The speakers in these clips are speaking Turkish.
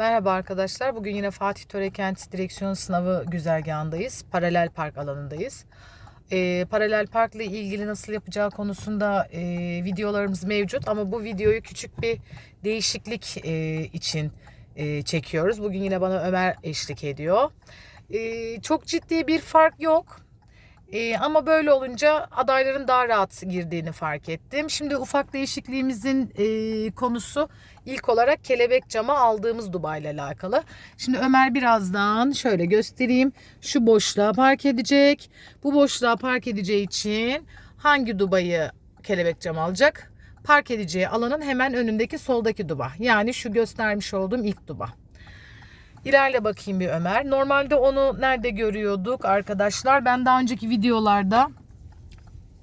Merhaba arkadaşlar. Bugün yine Fatih Törekent direksiyon sınavı güzergahındayız. Paralel park alanındayız. Ee, paralel parkla ilgili nasıl yapacağı konusunda e, videolarımız mevcut ama bu videoyu küçük bir değişiklik e, için e, çekiyoruz. Bugün yine bana Ömer eşlik ediyor. E, çok ciddi bir fark yok. Ee, ama böyle olunca adayların daha rahat girdiğini fark ettim. Şimdi ufak değişikliğimizin e, konusu ilk olarak kelebek cama aldığımız Dubai ile alakalı. Şimdi Ömer birazdan şöyle göstereyim. Şu boşluğa park edecek. Bu boşluğa park edeceği için hangi Dubai'yi kelebek cam alacak? Park edeceği alanın hemen önündeki soldaki duba. Yani şu göstermiş olduğum ilk duba. İlerle bakayım bir Ömer. Normalde onu nerede görüyorduk arkadaşlar? Ben daha önceki videolarda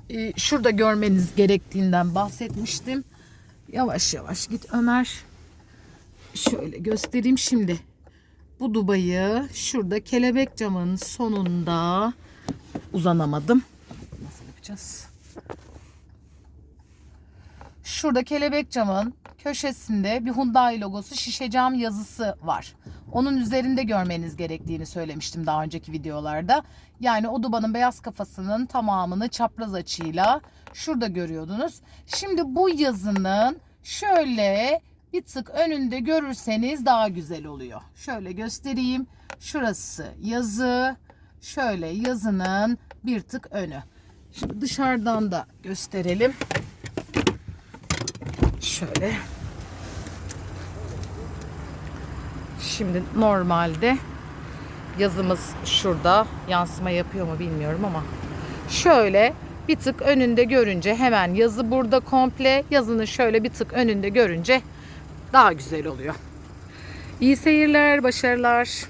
e, şurada görmeniz gerektiğinden bahsetmiştim. Yavaş yavaş git Ömer. Şöyle göstereyim şimdi. Bu dubayı şurada kelebek camın sonunda uzanamadım. Nasıl yapacağız? Şurada kelebek camın köşesinde bir Hyundai logosu şişe cam yazısı var. Onun üzerinde görmeniz gerektiğini söylemiştim daha önceki videolarda. Yani o dubanın beyaz kafasının tamamını çapraz açıyla şurada görüyordunuz. Şimdi bu yazının şöyle bir tık önünde görürseniz daha güzel oluyor. Şöyle göstereyim. Şurası yazı. Şöyle yazının bir tık önü. Şimdi dışarıdan da gösterelim. Şöyle. Şimdi normalde yazımız şurada. Yansıma yapıyor mu bilmiyorum ama şöyle bir tık önünde görünce hemen yazı burada komple yazını şöyle bir tık önünde görünce daha güzel oluyor. İyi seyirler, başarılar.